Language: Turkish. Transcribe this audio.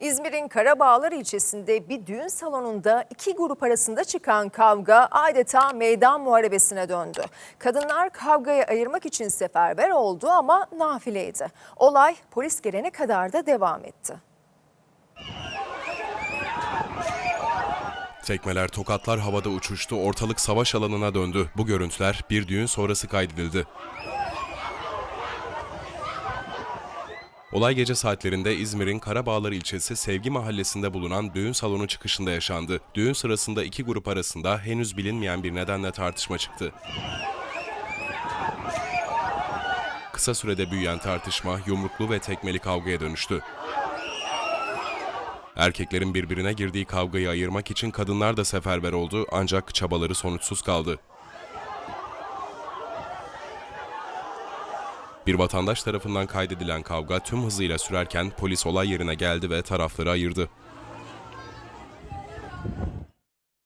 İzmir'in Karabağlar ilçesinde bir düğün salonunda iki grup arasında çıkan kavga adeta meydan muharebesine döndü. Kadınlar kavgayı ayırmak için seferber oldu ama nafileydi. Olay polis gelene kadar da devam etti. Tekmeler, tokatlar havada uçuştu, ortalık savaş alanına döndü. Bu görüntüler bir düğün sonrası kaydedildi. Olay gece saatlerinde İzmir'in Karabağlar ilçesi Sevgi Mahallesi'nde bulunan düğün salonu çıkışında yaşandı. Düğün sırasında iki grup arasında henüz bilinmeyen bir nedenle tartışma çıktı. Kısa sürede büyüyen tartışma yumruklu ve tekmeli kavgaya dönüştü. Erkeklerin birbirine girdiği kavgayı ayırmak için kadınlar da seferber oldu ancak çabaları sonuçsuz kaldı. Bir vatandaş tarafından kaydedilen kavga tüm hızıyla sürerken polis olay yerine geldi ve tarafları ayırdı.